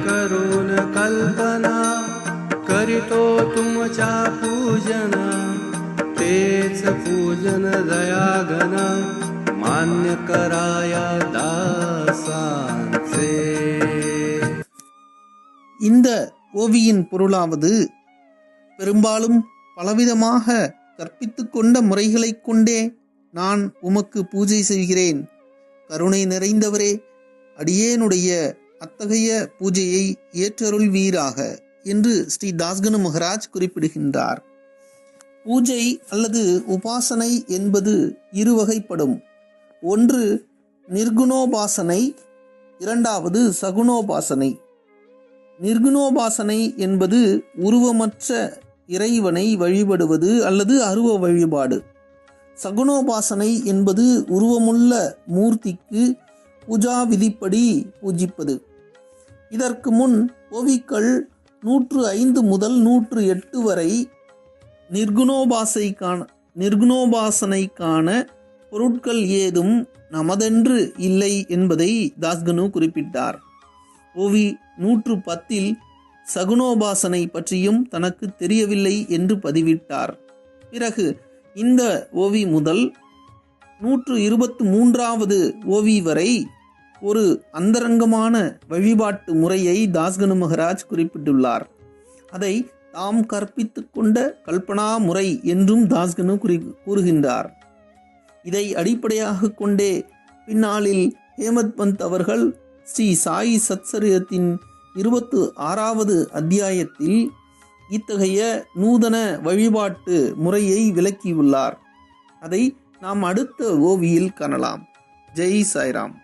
करून कल्पना करीतो तुमच्या पूजन तेच पूजन दयाघन मान्य कराया दासांचे இந்த ஓவியின் பொருளாவது பெரும்பாலும் பலவிதமாக கற்பித்துக் கொண்ட முறைகளைக் கொண்டே நான் உமக்கு பூஜை செய்கிறேன் கருணை நிறைந்தவரே அடியேனுடைய அத்தகைய பூஜையை ஏற்றருள்வீராக என்று ஸ்ரீ தாஸ்கனு மகராஜ் குறிப்பிடுகின்றார். பூஜை அல்லது உபாசனை என்பது இரு வகைப்படும். ஒன்று நிர்குணோபாசனை இரண்டாவது சகுணோபாசனை. நிர்குணோபாசனை என்பது உருவமற்ற இறைவனை வழிபடுவது அல்லது அருவ வழிபாடு. சகுணோபாசனை என்பது உருவமுள்ள மூர்த்திக்கு பூஜா விதிப்படி பூஜிப்பது. இதற்கு முன் ஓவிக்கள் நூற்று ஐந்து முதல் நூற்று எட்டு வரை நிர்குணோபாசைக்கான நிர்குணோபாசனைக்கான பொருட்கள் ஏதும் நமதென்று இல்லை என்பதை தாஸ்கனு குறிப்பிட்டார். ஓவி நூற்று பத்தில் சகுனோபாசனை பற்றியும் தனக்கு தெரியவில்லை என்று பதிவிட்டார். பிறகு இந்த ஓவி முதல் நூற்று இருபத்து மூன்றாவது ஓவி வரை ஒரு அந்தரங்கமான வழிபாட்டு முறையை தாஸ்கனு மகராஜ் குறிப்பிட்டுள்ளார். அதை தாம் கற்பித்து கொண்ட கல்பனா முறை என்றும் தாஸ்கனு குறி கூறுகின்றார். இதை அடிப்படையாக கொண்டே பின்னாளில் ஹேமத் பந்த் அவர்கள் ஸ்ரீ சாயி சத்சரியத்தின் இருபத்து ஆறாவது அத்தியாயத்தில் இத்தகைய நூதன வழிபாட்டு முறையை விளக்கியுள்ளார். அதை நாம் அடுத்த ஓவியில் காணலாம். ஜெய் சாய்ராம்.